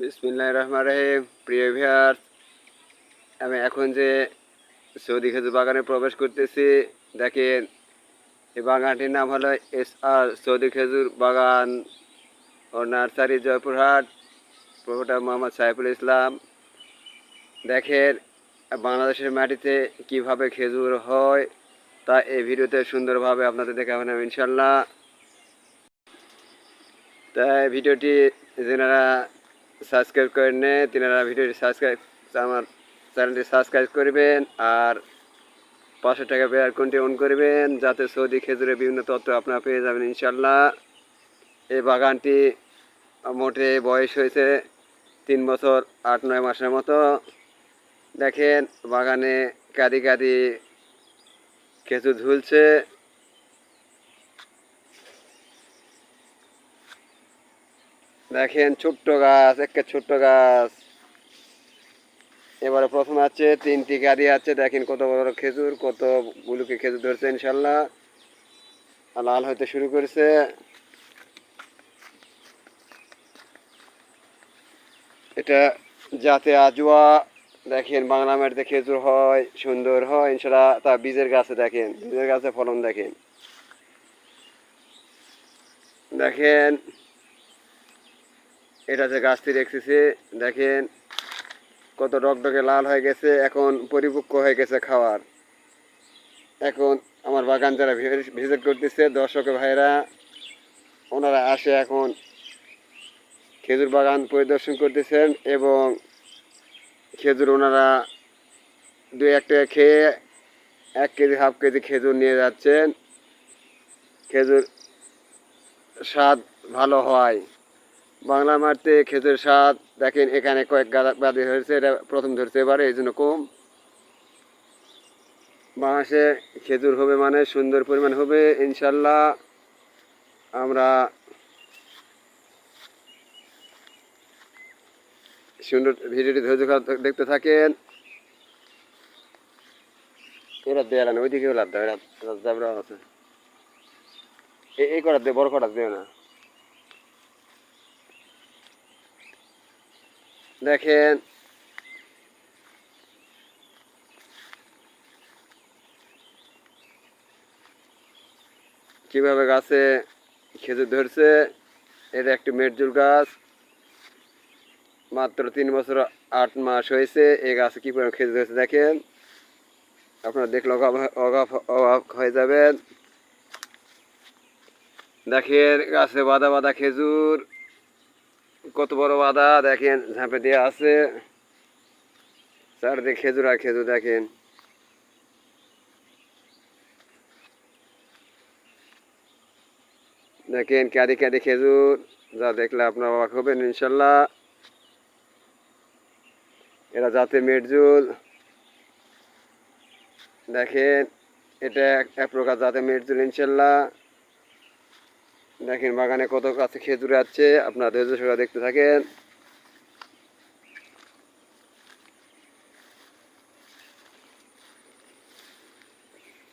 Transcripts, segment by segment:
বিসমিল্লাহ রহমান রহিম। প্রিয় ভিয়ার আমি এখন যে সৌদি খেজুর বাগানে প্রবেশ করতেছি, দেখেন, এই বাগানটির নাম হলো এস আর সৌদি খেজুর বাগান। ও নার্সারি জয়পুরহাট, প্রভুটা মোহাম্মদ সাইফুল ইসলাম। দেখেন, বাংলাদেশের মাটিতে কীভাবে খেজুর হয়, তা এই ভিডিওতে সুন্দরভাবে আপনাদের দেখাবেন ইনশাল্লাহ তাই ভিডিওটি যেনারা সাবস্ক্রাইব করে নে তিনারা ভিডিওটি সাবস্ক্রাইব, আমার চ্যানেলটি সাবস্ক্রাইব করবেন আর পাঁচশো টাকা বেয়ার কোনটি অন করবেন যাতে সৌদি খেজুরের বিভিন্ন তথ্য আপনারা পেয়ে যাবেন ইনশাল্লাহ এই বাগানটি মোটে বয়স হয়েছে তিন বছর আট নয় মাসের মতো। দেখেন বাগানে কাদি কাদি খেজুর ঝুলছে। দেখেন ছোট্ট গাছ একটা ছোট্ট গাছ। এবারে প্রথম আছে, তিনটি গাড়ি আছে। দেখেন কত বড় খেজুর, কত গুলোকে খেজুর ধরছে, ইনশাল্লাহ। লাল হইতে শুরু করেছে। এটা যাতে আজোয়া। দেখেন বাংলা মাটিতে খেজুর হয়, সুন্দর হয়, ইনশাল্লাহ। তা বীজের গাছে দেখেন, বীজের গাছে ফলন দেখেন। দেখেন এটা যে গাছটি দেখতেছি, দেখেন কত ডকডকে লাল হয়ে গেছে, এখন পরিপক্ক হয়ে গেছে খাওয়ার। এখন আমার বাগান যারা ভিজিট করতেছে, দর্শক ভাইরা ওনারা আসে এখন খেজুর বাগান পরিদর্শন করতেছেন এবং খেজুর ওনারা দু এক টাকা খেয়ে এক কেজি, হাফ কেজি খেজুর নিয়ে যাচ্ছেন। খেজুর স্বাদ ভালো হয়। বাংলা মারতে খেজুর স্বাদ দেখেন এখানে কয়েক গাদা বাদি হয়েছে, এটা প্রথম ধরছে এবারে, এই জন্য কম। বাংলাদেশে খেজুর হবে মানে সুন্দর পরিমাণ হবে, ইনশাল্লাহ আমরা সুন্দর ভিডিওটি ধৈর্য দেখতে থাকেন। এরা দেয় না, ওইদিকেও লাভ দেয়, এরা আছে। এই- এই কটা দে, বড় কটা দেয় না? দেখেন। কীভাবে গাছে খেজুর ধরছে, এটা একটি মেটজুল গাছ। মাত্র তিন বছর, আট মাস হয়েছে, এই গাছে কি পরিমাণ খেজুর ধরেছে দেখেন। আপনারা দেখলে অগাপ অবাক হয়ে যাবেন। দেখেন, গাছে বাদা বাদা খেজুর। কত বড় বাদা দেখেন, ঝাঁপে দিয়ে আছে। চারদিকে খেজুর আর খেজুর দেখেন। দেখেন ক্যাদি ক্যাদি খেজুর, যা দেখলে আপনার অবাক হবেন, ইনশাল্লাহ। এরা জাতে মেটজুল দেখেন, এটা এক প্রকার জাতে মেটজুল ইনশাল্লাহ। দেখেন বাগানে কত কাছে খেজুর আছে আপনার ধৈর্য সহকারে দেখতে থাকেন।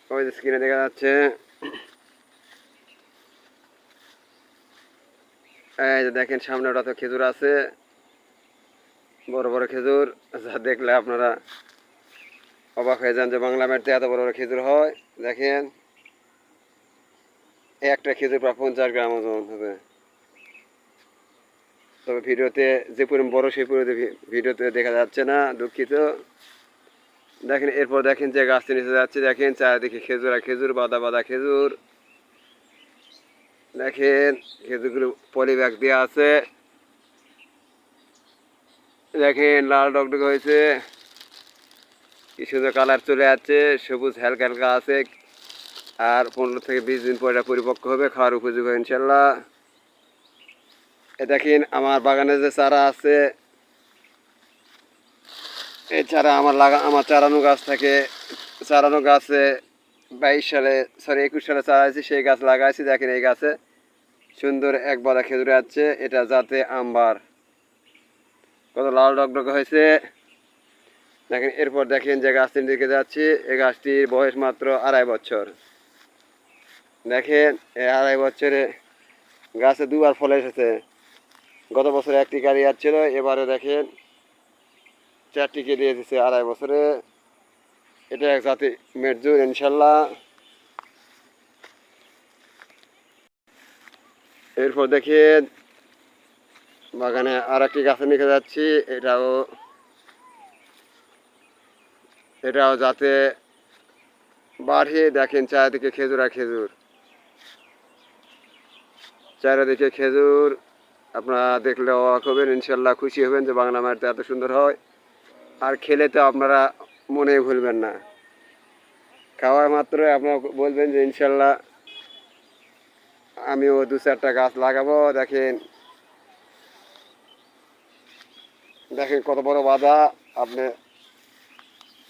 ওই যে স্ক্রিনে দেখা যাচ্ছে। এই যে দেখেন, সামনে ওটা তো খেজুর আছে। বড় বড় খেজুর, যা দেখলে আপনারা অবাক হয়ে যান যে বাংলা মাটিতে এত বড় বড় খেজুর হয়। দেখেন। একটা খেজুর প্রায় পঞ্চাশ গ্রাম ওজন হবে। তবে ভিডিওতে যে পরিমাণ বড়, সেই পরিমাণে ভিডিওতে দেখা যাচ্ছে না, দুঃখিত। দেখেন, এরপর দেখেন যে গাছটি নিচে যাচ্ছে, দেখেন চারিদিকে খেজুর আর খেজুর, বাদা বাদা খেজুর। দেখেন, খেজুরগুলো পলি ব্যাগ দেওয়া আছে। দেখেন, লাল ডকডক হয়েছে। কি সুন্দর কালার চলে যাচ্ছে, সবুজ হালকা হালকা আছে। আর পনেরো থেকে বিশ দিন পরে এটা পরিপক্ক হবে, খাওয়ার উপযোগী হবে ইনশাল্লাহ এ দেখেন, আমার বাগানে যে চারা আছে, এই চারা আমার লাগা, আমার চারানো গাছ থাকে, চারানো গাছে বাইশ সালে সরি একুশ সালে চারাইছি সেই গাছ লাগাইছি, দেখেন এই গাছে। সুন্দর এক বাদা খেজুরে আছে, এটা যাতে আম্বার। কত লাল ডকডক হয়েছে। দেখেন, এরপর দেখেন যে গাছটির দিকে যাচ্ছি, এই গাছটির বয়স মাত্র আড়াই বছর। দেখেন আড়াই বছরে গাছে দুবার ফল এসেছে। গত বছর একটি গাড়ি ছিল এবারে দেখেন, চারটিকে দিয়ে দিচ্ছে আড়াই বছরে। এটা এক জাতি মেটজুর ইনশাল্লাহ। এরপর দেখেন, বাগানে আর একটি গাছে নিয়ে যাচ্ছি, এটাও এটাও যাতে বাড়ে, দেখেন চারিদিকে খেজুর আর খেজুর। চারিদিকে খেজুর, আপনারা দেখলে অবাক হবেন, ইনশাল্লাহ খুশি হবেন যে বাংলা মাটিতে এত সুন্দর হয়। আর খেলে তো আপনারা মনে ভুলবেন না। খাওয়া মাত্র আপনারা বলবেন যে ইনশাল্লাহ আমিও দু চারটা গাছ লাগাবো। দেখেন দেখেন কত বড় বাধা। আপনি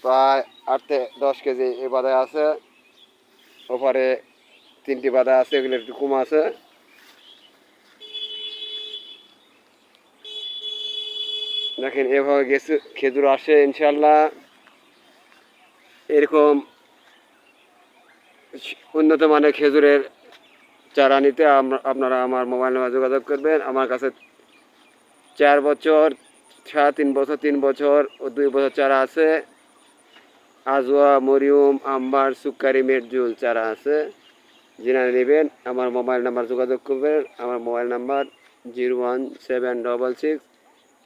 প্রায় আট দশ কেজি এই বাধায় আছে। ওপারে তিনটি বাধা আছে, এগুলো একটু কম আছে। দেখেন, এভাবে গেছে, খেজুর আসে ইনশাল্লাহ এরকম উন্নত মানের খেজুরের চারা নিতে আপনারা আমার মোবাইল নাম্বার যোগাযোগ করবেন। আমার কাছে চার বছর, সাড়ে তিন বছর তিন বছর ও দুই বছর চারা আছে। আজওয়া মরিয়ম, আম্বার, সুক্কারি মেটজুল চারা আছে। যিনি নেবেন, আমার মোবাইল নাম্বার যোগাযোগ করবেন। আমার mobile number zero one seven double six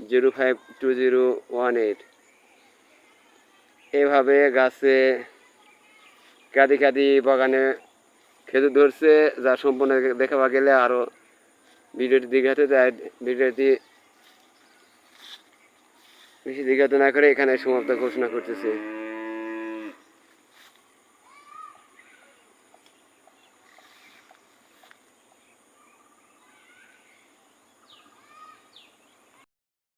zero five two zero one eight. এভাবে গাছে কাঁদি কাঁদি বাগানে খেজুর ধরছে, যা সম্পূর্ণ দেখা পা গেলে আরও ভিডিওটি দীঘাতে যায় ভিডিওটি বেশি দীঘাতে না করে এখানে সমাপ্ত ঘোষণা করতেছি।